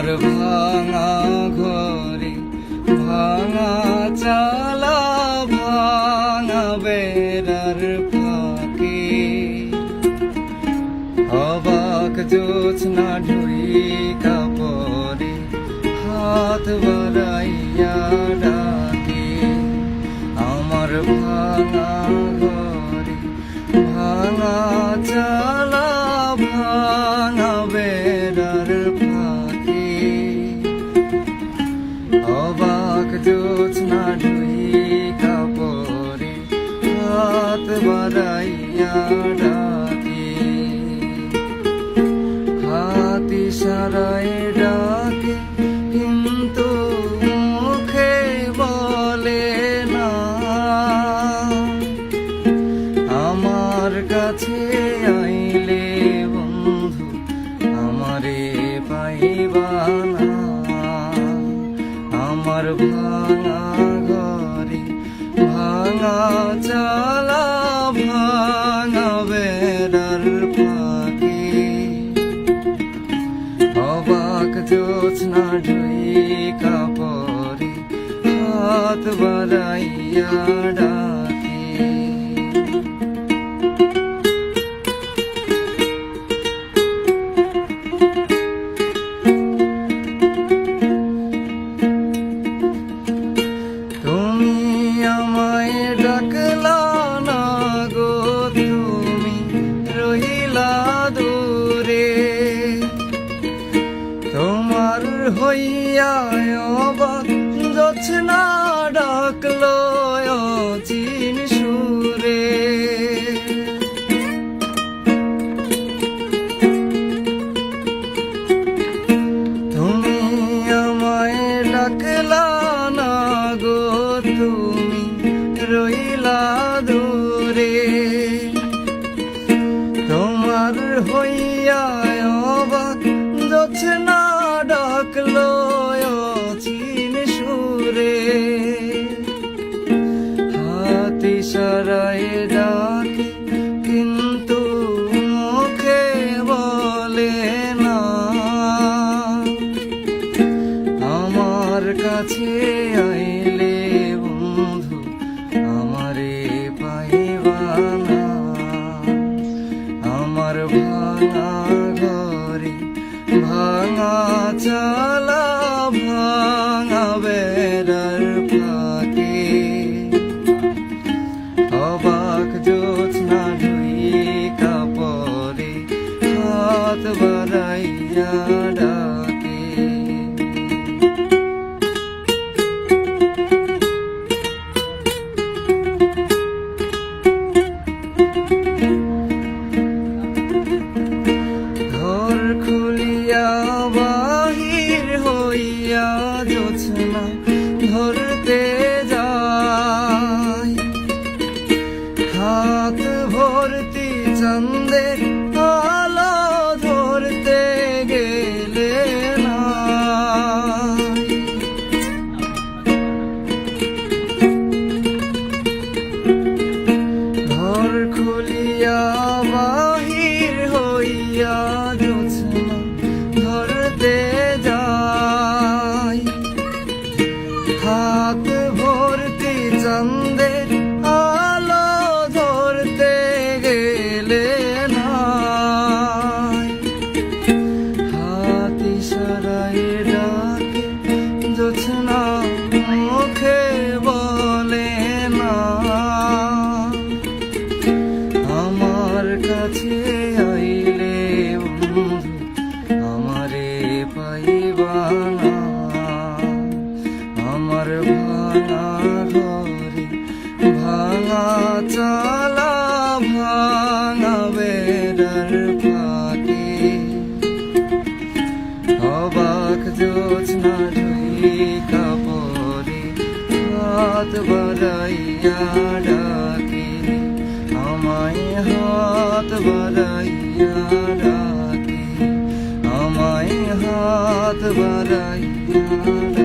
আমার ভাঙা ঘরে ভাঙা চালা, ভাঙা বেড়ার ফাঁকে। অবাক জোছনা ঢুই কাপড়ে হাত বাড়াইয়া ডাকে, আমার ভাঙা অবাক জোছনা ঢুই কাপড়ে হাত বাড়াইয়া ডাকে। হাতি সারায় ডাকে, কিন্তু মুখে বলে না। আমার কাছে আইলে বন্ধু, আমারে পাইবা ভাঙা ঘরে ভাঙা চালা ভাঙা বেড়ার ফাঁকে। অবাক জোৎস্না ঢুই কাপড়ে হাত বাড়াইয়া ডাকে। রইলা দূরে। তোমার হইয়া অবাক না ডাকলো চিন সুরে। হাতি সারায় ডাকে, কিন্তু মুখে বলে না। আমার কাছে আইলে ভাঙা চালা ভাঙা বেড়ার ফাঁকে। অবাক জোছনা ঘর খুলিয়া বাহির হইয়া জোৎস্না ধরতে যায় হাত ভর্তি চন্দের হাত বাড়াইয়া ডাকে। আমায় হাত বাড়াইয়া ডাকে। আমায় হাত বাড়াইয়া